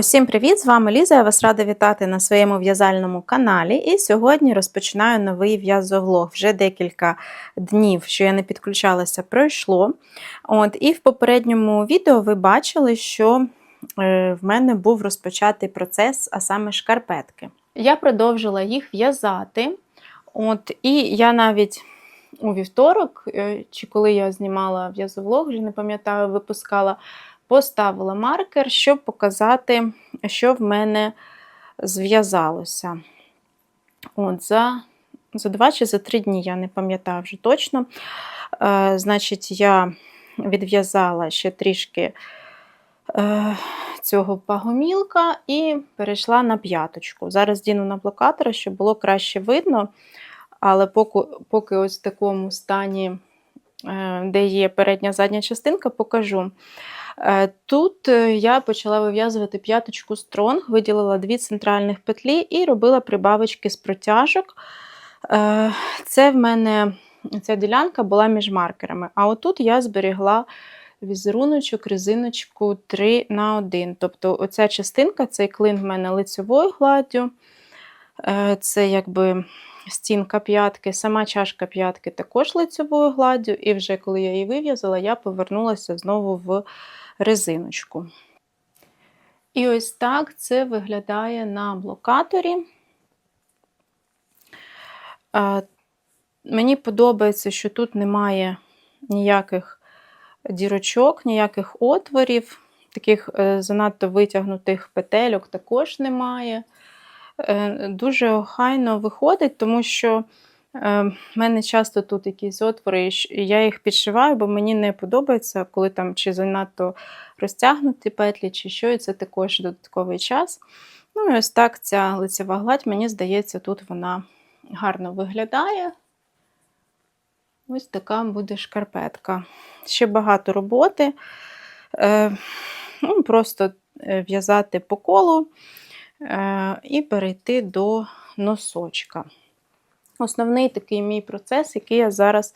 Усім привіт! З вами Ліза. Я вас рада вітати на своєму в'язальному каналі. І сьогодні розпочинаю новий в'язовлог. Вже декілька днів, що я не підключалася, пройшло. От, І в попередньому відео ви бачили, що е, в мене був розпочатий процес, а саме шкарпетки. Я продовжила їх в'язати. От, І я навіть у вівторок, е, чи коли я знімала в'язовлог, вже не пам'ятаю, випускала поставила маркер, щоб показати, що в мене зв'язалося. От, За за два чи за три дні, я не пам'ятаю вже точно. Е, Значить, я відв'язала ще трішки е, цього пагомілка і перейшла на п'яточку. Зараз діну на блокатора, щоб було краще видно. Але поки, поки ось в такому стані, де є передня задня частинка, покажу. Е, тут е, я почала вив'язувати п'яточку стронг, виділила дві центральних петлі і робила прибавочки з протяжок. Е, це в мене ця ділянка була між маркерами. А отут я зберігла візеруночок, резиночку 3 на 1. Тобто оця частинка, цей клин в мене лицевою гладдю. Це якби стінка п'ятки, сама чашка п'ятки також лицевою гладдю, і вже коли я її вив'язала, я повернулася знову в резиночку. І ось так це виглядає на блокаторі. Мені подобається, що тут немає ніяких дірочок, ніяких отворів, таких е, занадто витягнутих петельок також немає. Е, дуже охайно виходить, тому що Е, в мене часто тут якісь отвори, і я їх підшиваю, бо мені не подобається, коли там чи занадто розтягнуті петлі, чи що, і це також додатковий час. Ну і ось так ця лицева гладь, мені здається, тут вона гарно виглядає. Ось така буде шкарпетка. Ще багато роботи. Е, ну, Просто в'язати по колу і перейти до носочка основний такий мій процес, який я зараз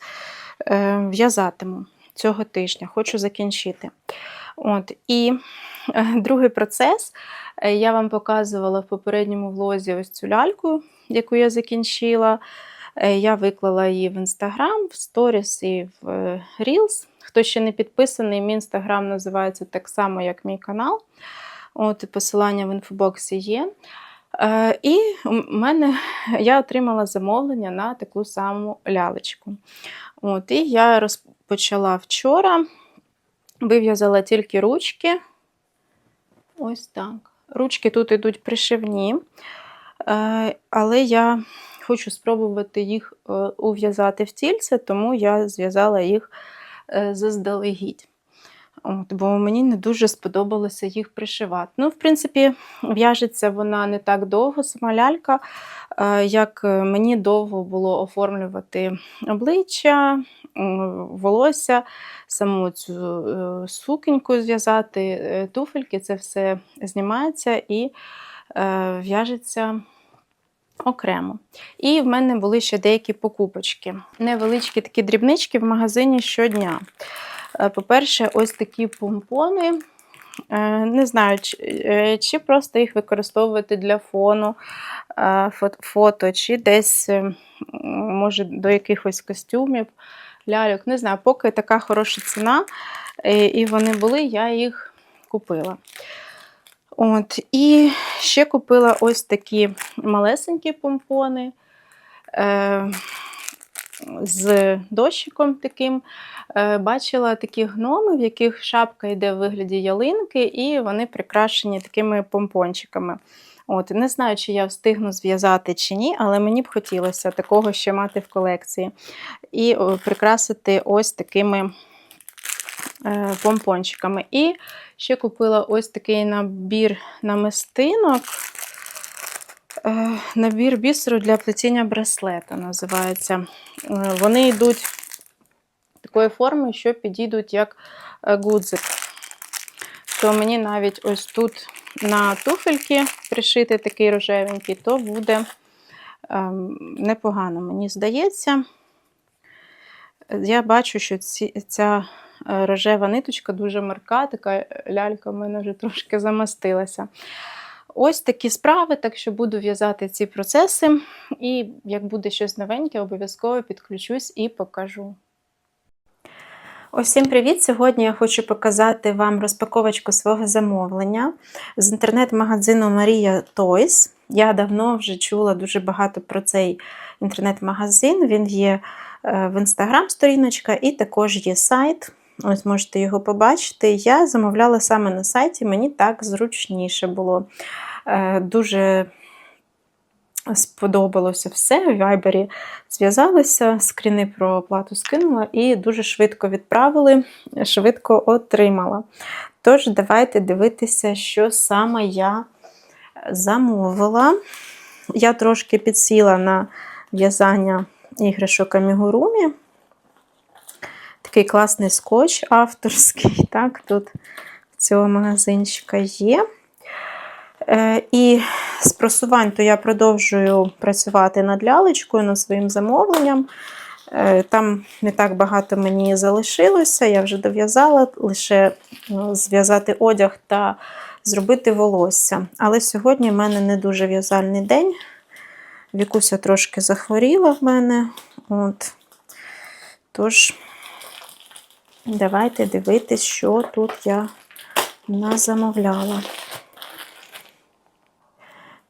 е, в'язатиму цього тижня, хочу закінчити. От, І е, другий процес е, я вам показувала в попередньому влозі ось цю ляльку, яку я закінчила. Е, я виклала її в Instagram, в Stories і в е, Reels. Хто ще не підписаний, мій інстаграм називається так само, як мій канал. От, Посилання в інфобоксі є. Е, і у мене я отримала замовлення на таку саму лялечку. От, І я розпочала вчора, вив'язала тільки ручки. Ось так. Ручки тут йдуть пришивні, е, але я хочу спробувати їх е, ув'язати в тільце, тому я зв'язала їх заздалегідь. От, Бо мені не дуже сподобалося їх пришивати. Ну, в принципі, в'яжеться вона не так довго, сама лялька, е, як мені довго було оформлювати обличчя, волосся, саму цю е, сукеньку зв'язати, е, туфельки, це все знімається і в'яжеться. Окремо. І в мене були ще деякі покупочки. Невеличкі такі дрібнички в магазині щодня. Е, по-перше, ось такі помпони. Е, не знаю, е, чи просто їх використовувати для фону фото, чи десь, може, до якихось костюмів, ляльок. Не знаю, поки така хороша ціна, і вони були, я їх купила. От, І ще купила ось такі малесенькі помпони з дощиком таким. Е, бачила такі гноми, в яких шапка йде в вигляді ялинки, і вони прикрашені такими помпончиками. От, Не знаю, чи я встигну зв'язати чи ні, але мені б хотілося такого ще мати в колекції. І прикрасити ось такими е, помпончиками. І ще купила ось такий набір намистинок. Е, набір бісеру для плетіння браслета називається. Вони йдуть такої форми, що підійдуть як е, гудзик. То мені навіть ось тут на туфельки пришити такий рожевенький, то буде ем, непогано, мені здається. Я бачу, що ці, ця е, рожева ниточка, дуже марка, така лялька в мене вже трошки замастилася. Ось такі справи, так що буду в'язати ці процеси, і як буде щось новеньке, обов'язково підключусь і покажу. Усім привіт! Сьогодні я хочу показати вам розпаковочку свого замовлення з інтернет-магазину Марія Toys. Я давно вже чула дуже багато про цей інтернет-магазин. Він є е, в інстаграм сторіночка і також є сайт. Ось можете його побачити. Я замовляла саме на сайті, мені так зручніше було. Е, Дуже сподобалося все. В Вайбері зв'язалися, скріни про оплату скинула і дуже швидко відправили, швидко отримала. Тож, давайте дивитися, що саме я замовила. Я трошки підсіла на в'язання іграшок амігурумі. Такий класний скотч авторський. Так, Тут цього магазинчика є. Е, І з просувань то я продовжую працювати над лялечкою, над своїм замовленням. Е, Там не так багато мені залишилося, я вже дов'язала лише ну, зв'язати одяг та зробити волосся. Але сьогодні в мене не дуже в'язальний день. Вікуся трошки захворіла в мене. От. Тож, давайте дивитись, що тут я назамовляла.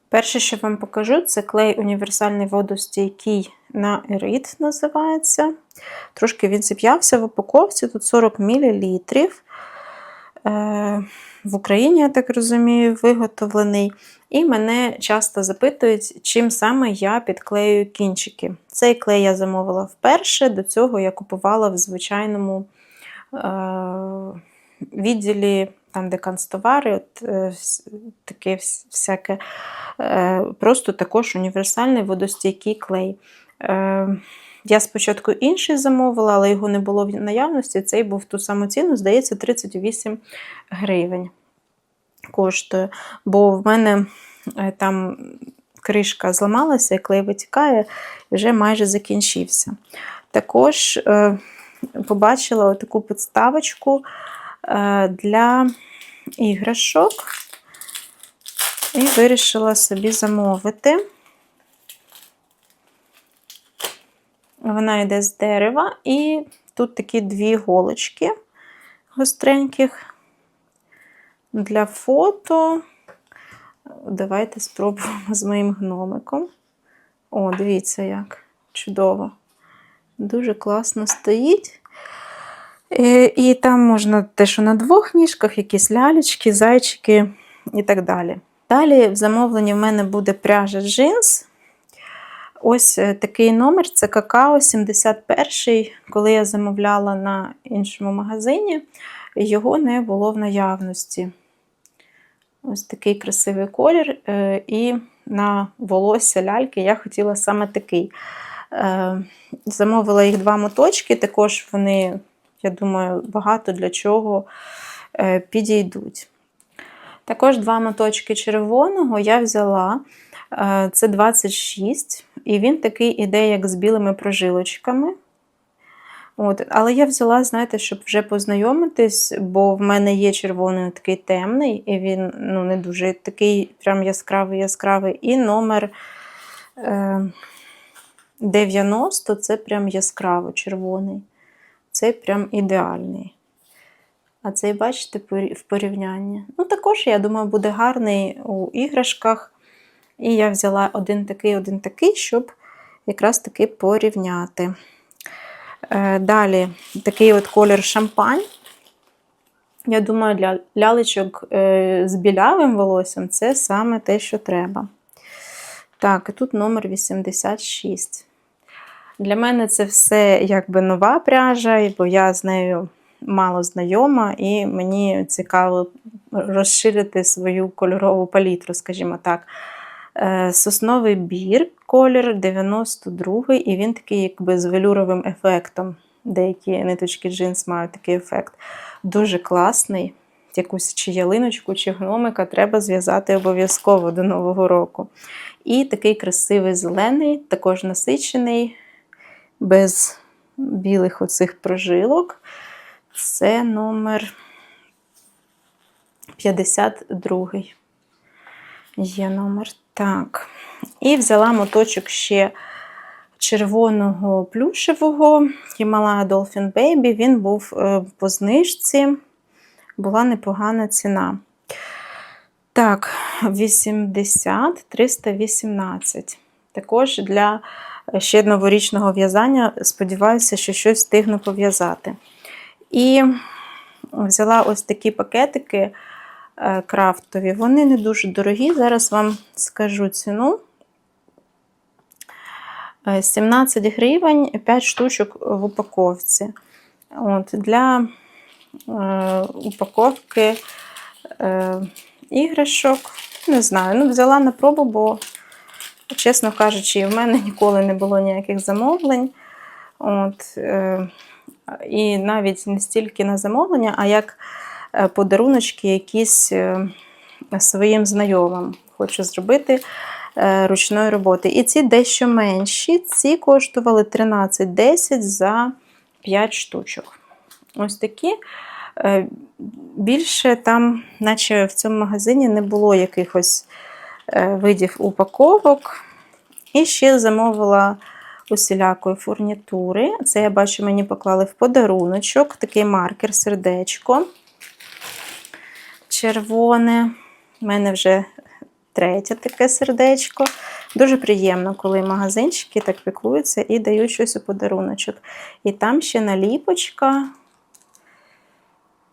Перше, що вам покажу, це клей універсальний водостійкий на ерит називається. Трошки він зіп'явся в упаковці, тут 40 мл. В Україні, я так розумію, виготовлений. І мене часто запитують, чим саме я підклею кінчики. Цей клей я замовила вперше, до цього я купувала в звичайному е- відділі, там, де канцтовари, от, е таке всяке. Е, просто також універсальний водостійкий клей. Е, я спочатку інший замовила, але його не було в наявності. Цей був ту саму ціну, здається, 38 гривень коштує. Бо в мене е, там кришка зламалася, і клей витікає, вже майже закінчився. Також побачила таку підставочку для іграшок. І вирішила собі замовити. Вона йде з дерева, і тут такі дві голочки гостреньких для фото. Давайте спробуємо з моїм гномиком. О, дивіться, як чудово. Дуже класно стоїть. І, і там можна те, що на двох ніжках, якісь лялечки, зайчики і так далі. Далі в замовленні в мене буде пряжа джинс. Ось е, такий номер це какао 71 Коли я замовляла на іншому магазині, його не було в наявності. Ось такий красивий колір. Е, і на волосся ляльки я хотіла саме такий. Е, замовила їх два моточки, також вони, я думаю, багато для чого підійдуть. Також два моточки червоного я взяла, е, це 26, і він такий іде, як з білими прожилочками. От, Але я взяла, знаєте, щоб вже познайомитись, бо в мене є червоний такий темний, і він ну, не дуже такий прям яскравий яскравий. І номер е, 90 це прям яскраво червоний. Це прям ідеальний. А цей, бачите, в порівнянні. Ну, також, я думаю, буде гарний у іграшках. І я взяла один такий, один такий, щоб якраз таки порівняти. Е, далі такий от колір шампань. Я думаю, для лялечок е, з білявим волоссям це саме те, що треба. Так, і тут номер 86. Для мене це все якби нова пряжа, бо я з нею мало знайома, і мені цікаво розширити свою кольорову палітру, скажімо так. Е, сосновий бір, колір 92 і він такий якби з велюровим ефектом. Деякі ниточки джинс мають такий ефект. Дуже класний. Якусь чи ялиночку, чи гномика треба зв'язати обов'язково до Нового року. І такий красивий зелений, також насичений, без білих оцих прожилок. Це номер 52. Є номер. Так. І взяла моточок ще червоного плюшевого Himalaya Dolphin Baby. Він був е, по знижці, була непогана ціна. Так, 80 318. Також для ще новорічного в'язання сподіваюся, що щось встигну пов'язати. І взяла ось такі пакетики е, крафтові. Вони не дуже дорогі. Зараз вам скажу ціну. Е, 17 гривень, 5 штучок в упаковці. От, Для е, упаковки е, іграшок, не знаю, ну, взяла на пробу, бо, чесно кажучи, в мене ніколи не було ніяких замовлень. От, е, і навіть не стільки на замовлення, а як е, подаруночки якісь е, своїм знайомим. Хочу зробити е, ручної роботи. І ці дещо менші, ці коштували 13,10 за 5 штучок. Ось такі. Е, Більше там, наче в цьому магазині, не було якихось е, видів упаковок. І ще замовила усілякої фурнітури. Це я бачу, мені поклали в подаруночок, такий маркер, сердечко. Червоне. У мене вже третє таке сердечко. Дуже приємно, коли магазинчики так піклуються і дають щось у подаруночок. І там ще наліпочка.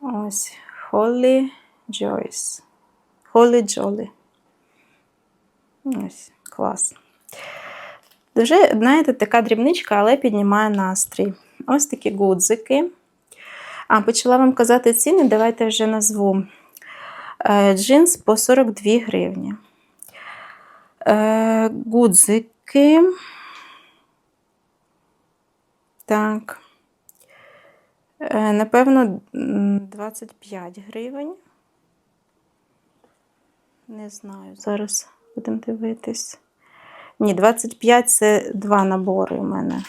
Ось Holly Joyce. Holly Jolly. Ось, клас. Дуже, знаєте, така дрібничка, але піднімає настрій. Ось такі гудзики. А, почала вам казати ціни, давайте вже назву. Е, Джинс по 42 гривні. Е, Гудзики. Так. Е, Напевно, 25 гривень. Не знаю, зараз будемо дивитись. Ні, 25 це два набори у мене.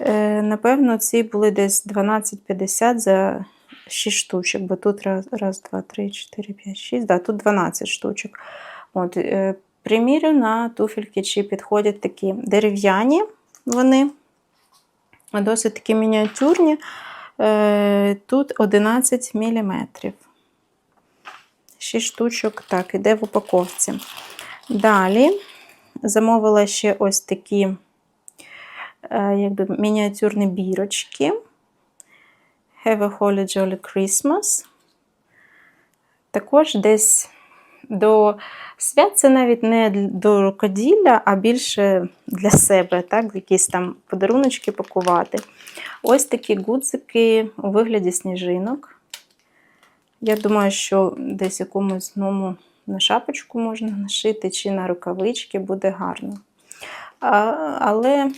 Е, Напевно, ці були десь 12,50 за 6 штучок, бо тут раз, раз, два, три, чотири, п'ять, шість. Да, тут 12 штучок. От, е, примірю на туфельки, чи підходять такі дерев'яні вони, досить такі мініатюрні. Е, Тут 11 мм. 6 штучок, так, іде в упаковці. Далі замовила ще ось такі е, якби, мініатюрні бірочки. Have a Holly Jolly Christmas. Також десь до свят це навіть не до рукоділля, а більше для себе, так, якісь там подаруночки пакувати. Ось такі гудзики у вигляді сніжинок. Я думаю, що десь якомусь одному на шапочку можна нашити, чи на рукавички буде гарно. А, але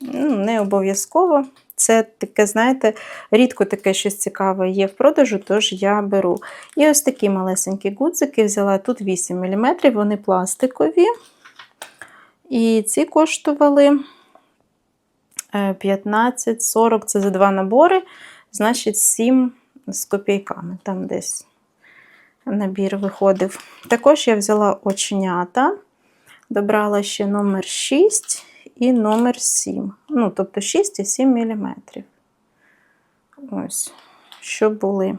ну, не обов'язково. Це таке, знаєте, рідко таке щось цікаве є в продажу, тож я беру. І ось такі малесенькі гудзики взяла тут 8 мм, вони пластикові. І ці коштували 15-40, це за два набори, значить 7 з копійками. Там десь набір виходив. Також я взяла оченята, добрала ще номер 6 і номер 7. Ну, тобто 6 і 7 мм. Ось, що були.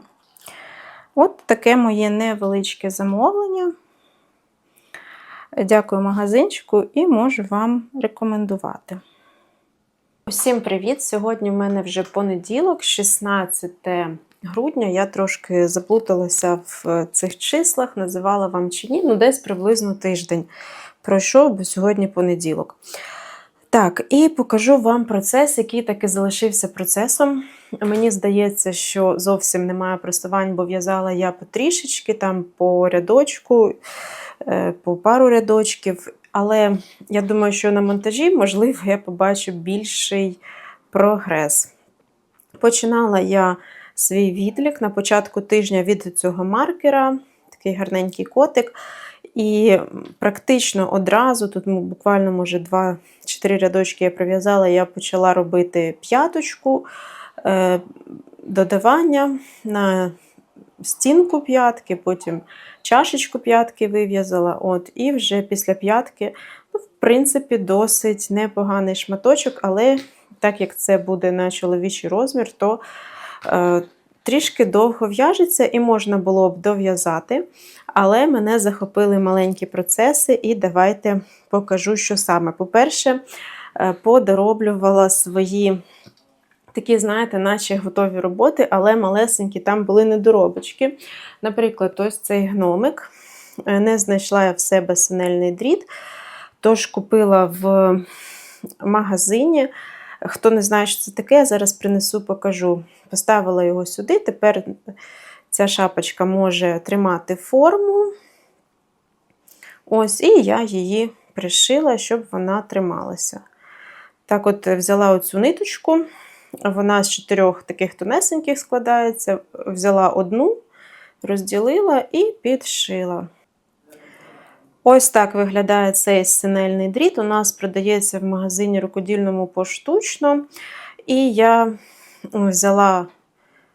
От таке моє невеличке замовлення. Дякую магазинчику і можу вам рекомендувати. Усім привіт! Сьогодні в мене вже понеділок, 16 грудня. Я трошки заплуталася в цих числах, називала вам чи ні, ну десь приблизно тиждень пройшов, бо сьогодні понеділок. Так, і покажу вам процес, який таки залишився процесом. Мені здається, що зовсім немає просувань, бо в'язала я потрішечки, там по рядочку, е, по пару рядочків. Але я думаю, що на монтажі, можливо, я побачу більший прогрес. Починала я свій відлік на початку тижня від цього маркера, такий гарненький котик. І практично одразу, тут ну, буквально, може, 2-4 рядочки я пров'язала, я почала робити п'яточку, е, додавання на стінку п'ятки, потім чашечку п'ятки вив'язала. От, І вже після п'ятки, ну, в принципі, досить непоганий шматочок, але так як це буде на чоловічий розмір, то е, трішки довго в'яжеться і можна було б дов'язати. Але мене захопили маленькі процеси, і давайте покажу, що саме. По-перше, е, подороблювала свої такі, знаєте, наче готові роботи, але малесенькі там були недоробочки. Наприклад, ось цей гномик. Е, Не знайшла я в себе синельний дріт, тож купила в магазині. Хто не знає, що це таке, я зараз принесу, покажу. Поставила його сюди. Тепер ця шапочка може тримати форму. Ось, і я її пришила, щоб вона трималася. Так, от взяла оцю ниточку, вона з чотирьох таких тонесеньких складається. Взяла одну, розділила і підшила. Ось так виглядає цей синельний дріт. У нас продається в магазині рукодільному поштучно. І я взяла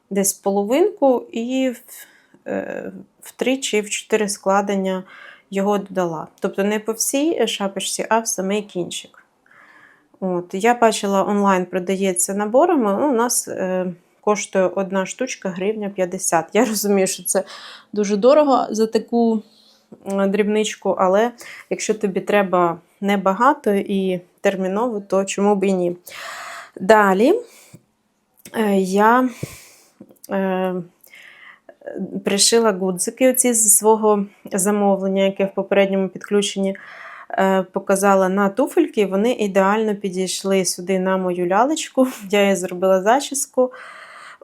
десь половинку і в, е, в три чи в чотири складення його додала. Тобто не по всій шапочці, а в самий кінчик. От, Я бачила, онлайн продається наборами. Ну, у нас е, коштує одна штучка гривня 50. Я розумію, що це дуже дорого за таку дрібничку, але якщо тобі треба небагато і терміново, то чому б і ні. Далі е, я е, пришила гудзики оці з свого замовлення, яке в попередньому підключенні е, показала на туфельки, вони ідеально підійшли сюди на мою лялечку. Я їй зробила зачіску.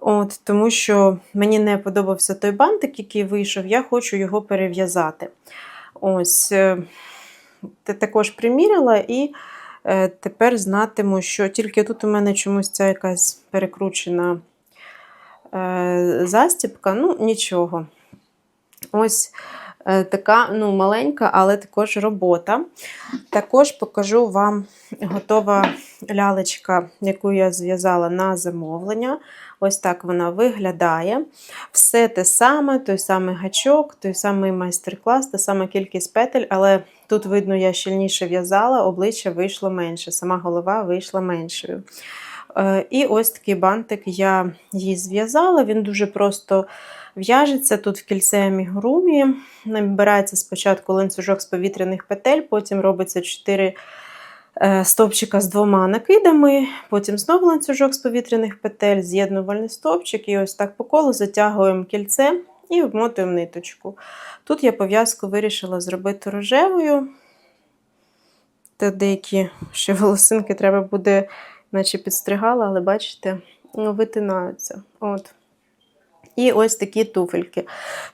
От, Тому що мені не подобався той бантик, який вийшов, я хочу його перев'язати. Ось, е, також приміряла, і е, тепер знатиму, що тільки тут у мене чомусь ця якась перекручена е, застіпка, ну, нічого. Ось така ну, маленька, але також робота. Також покажу вам готова лялечка, яку я зв'язала на замовлення. Ось так вона виглядає. Все те саме, той самий гачок, той самий майстер-клас, та сама кількість петель, але тут, видно, я щільніше в'язала, обличчя вийшло менше, сама голова вийшла меншою. Е, і ось такий бантик я її зв'язала, він дуже просто в'яжеться. Тут в кільце амігурумі. Набирається спочатку ланцюжок з повітряних петель, потім робиться 4 Е, стовпчика з двома накидами, потім знову ланцюжок з повітряних петель, з'єднувальний стовпчик, і ось так по колу затягуємо кільце і обмотуємо ниточку. Тут я пов'язку вирішила зробити рожевою. Та деякі ще волосинки треба буде, наче підстригала, але бачите, ну, витинаються. От. І ось такі туфельки.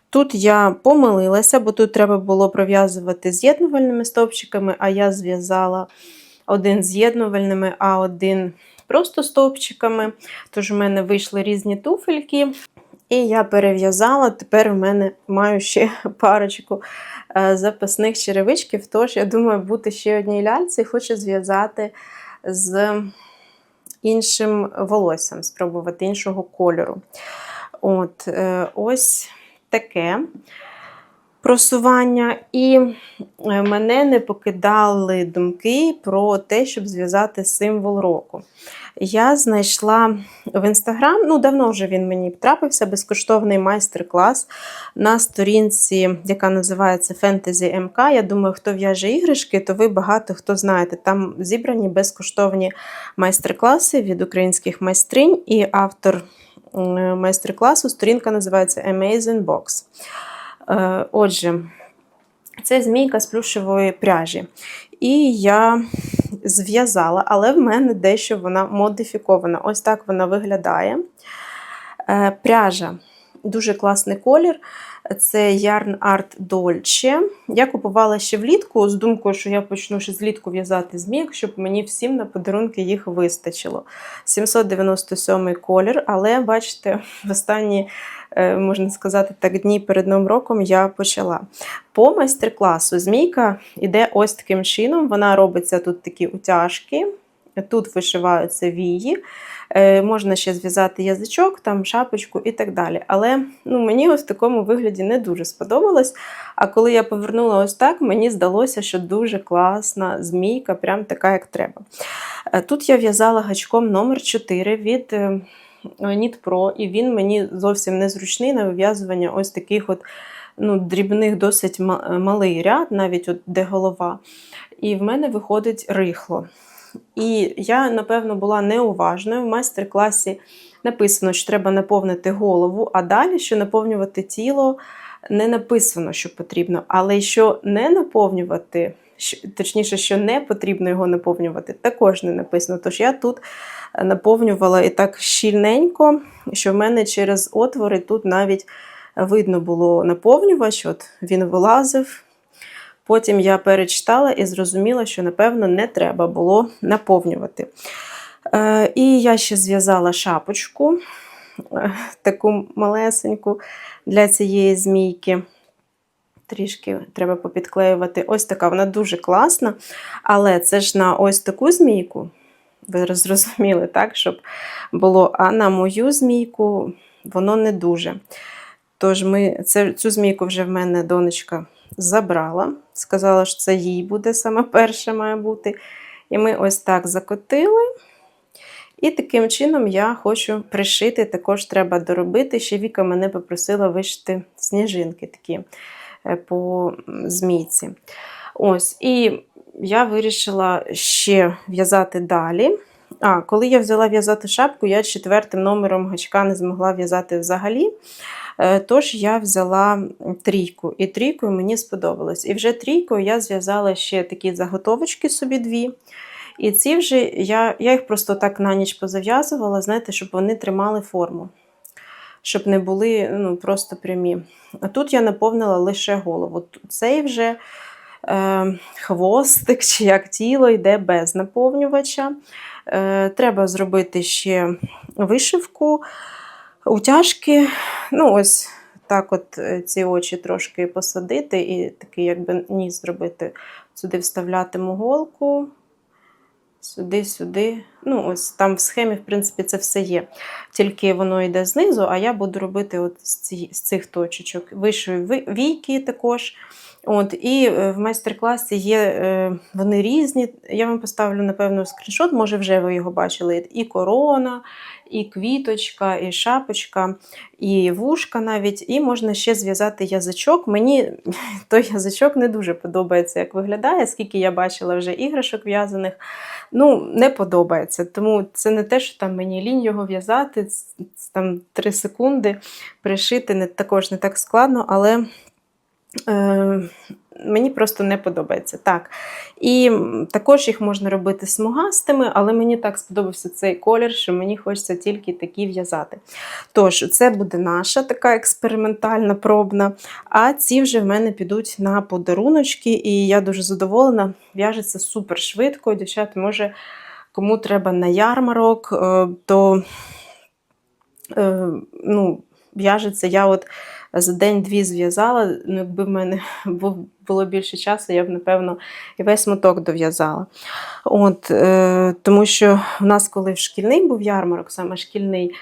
Тут я помилилася, бо тут треба було пров'язувати з'єднувальними стовпчиками, а я зв'язала один з'єднувальними, а один просто стовпчиками. Тож у мене вийшли різні туфельки. І я перев'язала, тепер у мене маю ще парочку е, запасних черевичків. Тож, я думаю, бути ще одній ляльці, хочу зв'язати з іншим волоссям, спробувати іншого кольору. От, е, Ось таке просування, і е, мене не покидали думки про те, щоб зв'язати символ року. Я знайшла в інстаграм, ну давно вже він мені трапився, безкоштовний майстер-клас на сторінці, яка називається Fantasy МК. Я думаю, хто в'яже іграшки, то ви багато хто знаєте. Там зібрані безкоштовні майстер-класи від українських майстринь, і автор майстер-класу сторінка називається Amazing Box. Е, отже, це змійка з плюшевої пряжі. І я зв'язала, але в мене дещо вона модифікована. Ось так вона виглядає. Е, пряжа Дуже класний колір. Це Yarn Art Dolce. Я купувала ще влітку з думкою, що я почну ще злітку в'язати змійок, щоб мені всім на подарунки їх вистачило. 797 колір, але бачите, в останні, е, можна сказати, так, дні перед Новим роком я почала. По майстер-класу змійка йде ось таким чином. Вона робиться тут такі утяжки, тут вишиваються вії. Е, Можна ще зв'язати язичок, там шапочку і так далі. Але ну, мені ось в такому вигляді не дуже сподобалось. А коли я повернула ось так, мені здалося, що дуже класна змійка, прям така, як треба. Е, Тут я в'язала гачком номер 4 від е, Knit Pro, і він мені зовсім незручний на вив'язування ось таких от ну, дрібних, досить малий ряд, навіть от де голова. І в мене виходить рихло. І я, напевно, була неуважною. В майстер-класі написано, що треба наповнити голову, а далі, що наповнювати тіло, не написано, що потрібно. Але що не наповнювати, точніше, що не потрібно його наповнювати, також не написано. Тож я тут наповнювала і так щільненько, що в мене через отвори тут навіть видно було наповнювач, от він вилазив. Потім я перечитала і зрозуміла, що, напевно, не треба було наповнювати. Е, і я ще зв'язала шапочку, е, таку малесеньку для цієї змійки. Трішки треба попідклеювати. Ось така, вона дуже класна. Але це ж на ось таку змійку, ви зрозуміли, так, щоб було, а на мою змійку воно не дуже. Тож ми, це, цю змійку вже в мене донечка забрала. Сказала, що це їй буде саме перше має бути. І ми ось так закотили. І таким чином я хочу пришити, також треба доробити. Ще Віка мене попросила вишити сніжинки такі е, по змійці. Ось, і я вирішила ще в'язати далі. А, коли я взяла в'язати шапку, я четвертим номером гачка не змогла в'язати взагалі. Е, Тож я взяла трійку, і трійкою мені сподобалось. І вже трійкою я зв'язала ще такі заготовочки собі дві. І ці вже я, я їх просто так на ніч позав'язувала, знаєте, щоб вони тримали форму, щоб не були ну, просто прямі. А тут я наповнила лише голову. Цей вже е, хвостик чи як тіло йде без наповнювача. Е, треба зробити ще вишивку, утяжки. Ну, ось так от е, ці очі трошки посадити і такий якби ніс зробити. Сюди вставлятиму голку, сюди, сюди. Ну, ось там в схемі, в принципі, це все є. Тільки воно йде знизу, а я буду робити от з, цих точечок. Вишию ви- війки також. От, і е, в майстер-класі є е, вони різні. Я вам поставлю, напевно, скріншот, може, вже ви його бачили. І корона, і квіточка, і шапочка, і вушка навіть. І можна ще зв'язати язичок. Мені той язичок не дуже подобається, як виглядає, скільки я бачила вже іграшок в'язаних. Ну, не подобається. Тому це не те, що там мені лінь його в'язати, там 3 секунди пришити не, також не так складно, але. Е, Мені просто не подобається. Так. І також їх можна робити смугастими, але мені так сподобався цей колір, що мені хочеться тільки такі в'язати. Тож, це буде наша така експериментальна пробна. А ці вже в мене підуть на подаруночки, і я дуже задоволена. В'яжеться супер швидко. Дівчата, може, кому треба на ярмарок, е, то е, ну, в'яжеться. Я от за день-дві зв'язала. Ну, якби в мене було більше часу, я б, напевно, і весь моток дов'язала. От, е, тому що в нас, коли в шкільний був ярмарок, саме шкільний,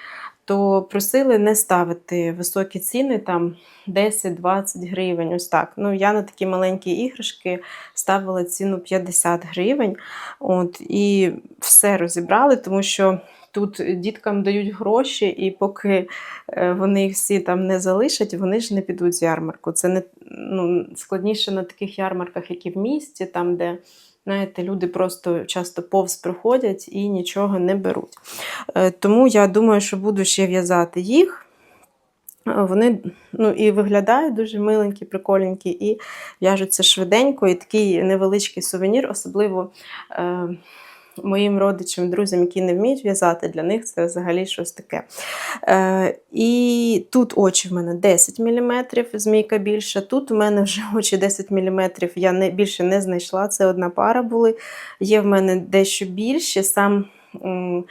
то просили не ставити високі ціни, там 10-20 гривень. Ось так. Ну, я на такі маленькі іграшки ставила ціну 50 гривень. От, і все розібрали, тому що тут діткам дають гроші, і поки е, вони їх всі там не залишать, вони ж не підуть з ярмарку. Це не ну, складніше на таких ярмарках, які в місті, там, де знаєте, люди просто часто повз проходять і нічого не беруть. Е, Тому я думаю, що буду ще в'язати їх. Е, Вони ну, і виглядають дуже миленькі, приколенькі, і в'яжуться швиденько, і такий невеличкий сувенір, особливо е, моїм родичам, друзям, які не вміють в'язати, для них це взагалі щось таке. Е, і тут очі в мене 10 мм, змійка більша. Тут у мене вже очі 10 мм, я не, більше не знайшла. Це одна пара були. Є в мене дещо більше. Сам м,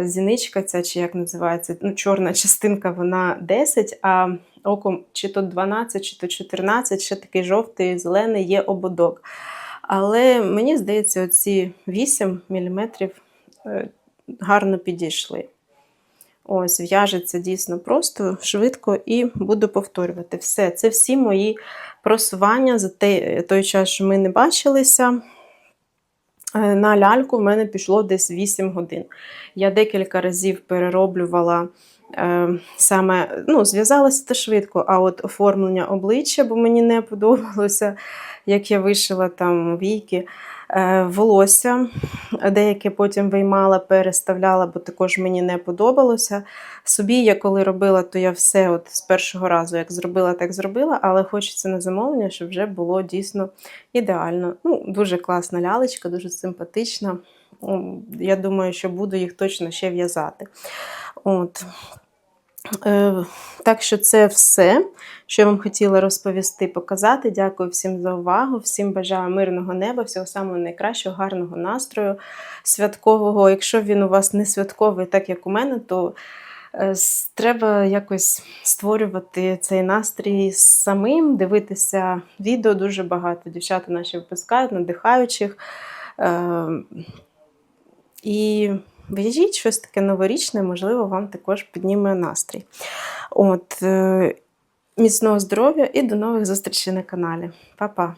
зіничка, ця, чи як називається, ну, чорна частинка, вона 10, а оком чи то 12, чи то 14, ще такий жовтий, зелений є ободок. Але мені здається, оці 8 мм гарно підійшли. Ось, в'яжеться дійсно просто, швидко і буду повторювати. Все, це всі мої просування за той, той час, що ми не бачилися. Е, На ляльку в мене пішло десь 8 годин. Я декілька разів перероблювала е, саме, ну, зв'язалася це швидко, а от оформлення обличчя, бо мені не подобалося, як я вишила там війки. Е, волосся, деяке потім виймала, переставляла, бо також мені не подобалося. Собі я коли робила, то я все от з першого разу як зробила, так зробила, але хочеться на замовлення, щоб вже було дійсно ідеально. Ну, Дуже класна лялечка, дуже симпатична. Я думаю, що буду їх точно ще в'язати. От. Е, Так що це все, що я вам хотіла розповісти, показати. Дякую всім за увагу. Всім бажаю мирного неба, всього самого найкращого, гарного настрою святкового. Якщо він у вас не святковий, так як у мене, то е, треба якось створювати цей настрій самим, дивитися відео дуже багато. Дівчата наші випускають, надихаючих. Е, І в'яжіть щось таке новорічне, можливо, вам також підніме настрій. От, е, міцного здоров'я і до нових зустрічей на каналі. Па-па!